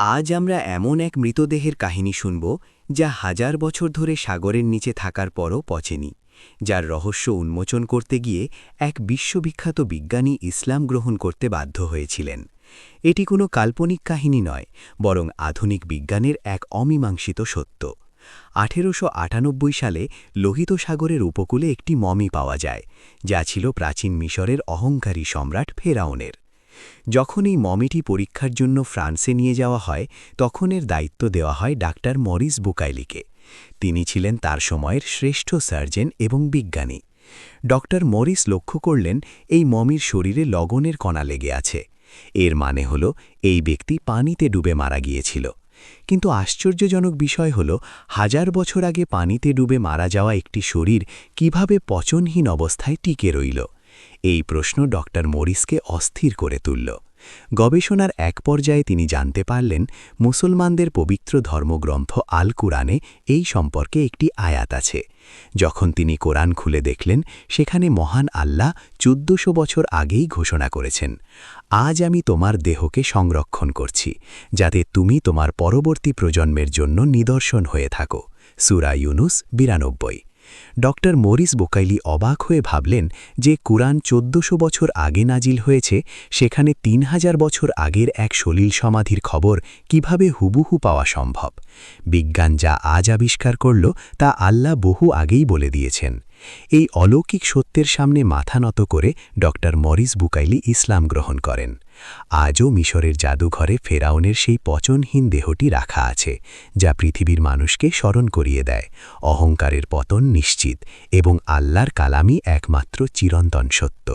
আজ আমরা এমন এক মৃতদেহের কাহিনী শুনব, যা হাজার বছর ধরে সাগরের নিচে থাকার পরও পচেনি, যার রহস্য উন্মোচন করতে গিয়ে এক বিশ্ববিখ্যাত বিজ্ঞানী ইসলাম গ্রহণ করতে বাধ্য হয়েছিলেন। এটি কোনো কাল্পনিক কাহিনী নয়, বরং আধুনিক বিজ্ঞানের এক অমীমাংসিত সত্য। আঠেরোশো আটানব্বই সালে লোহিত সাগরের উপকূলে একটি মমি পাওয়া যায়, যা ছিল প্রাচীন মিশরের অহংকারী সম্রাট ফেরাউনের। যখন এই মমিটি পরীক্ষার জন্য ফ্রান্সে নিয়ে যাওয়া হয়, তখন এর দায়িত্ব দেওয়া হয় ডাক্তার মরিস বুকাইলিকে। তিনি ছিলেন তার সময়ের শ্রেষ্ঠ সার্জেন এবং বিজ্ঞানী। ডক্টর মরিস লক্ষ্য করলেন, এই মমির শরীরে লগনের কণা লেগে আছে। এর মানে হল, এই ব্যক্তি পানিতে ডুবে মারা গিয়েছিল। কিন্তু আশ্চর্যজনক বিষয় হল, হাজার বছর আগে পানিতে ডুবে মারা যাওয়া একটি শরীর কীভাবে পচনহীন অবস্থায় টিকে রইল? এই প্রশ্ন ডক্টর মরিসকে অস্থির করে তুলল। গবেষণার এক পর্যায়ে তিনি জানতে পারলেন, মুসলমানদের পবিত্র ধর্মগ্রন্থ আল কুরআনে এই সম্পর্কে একটি আয়াত আছে। যখন তিনি কোরআন খুলে দেখলেন, সেখানে মহান আল্লাহ চোদ্দশো বছর আগেই ঘোষণা করেছেন, আজ আমি তোমার দেহকে সংরক্ষণ করছি, যাতে তুমি তোমার পরবর্তী প্রজন্মের জন্য নিদর্শন হয়ে থাকো। সুরা ইউনুস বিরানব্বই। ডক্টর মরিস বোকাইলি অবাক হয়ে ভাবলেন যে কুরআন চোদ্দশো বছর আগে নাজিল হয়েছে, সেখানে তিন হাজার বছর আগের এক সলিল সমাধির খবর কীভাবে হুবুহু পাওয়া সম্ভব? বিজ্ঞান যা আজ আবিষ্কার করল, তা আল্লাহ বহু আগেই বলে দিয়েছেন। এই অলৌকিক সত্যের সামনে মাথা নত করে ডক্টর মরিস বুকাইলি ইসলাম গ্রহণ করেন। আজও মিশরের জাদুঘরে ফেরাউনের সেই পচনহীন দেহটি রাখা আছে, যা পৃথিবীর মানুষকে স্মরণ করিয়ে দেয়। অহংকারের পতন নিশ্চিত এবং আল্লাহর কালামই একমাত্র চিরন্তন সত্য।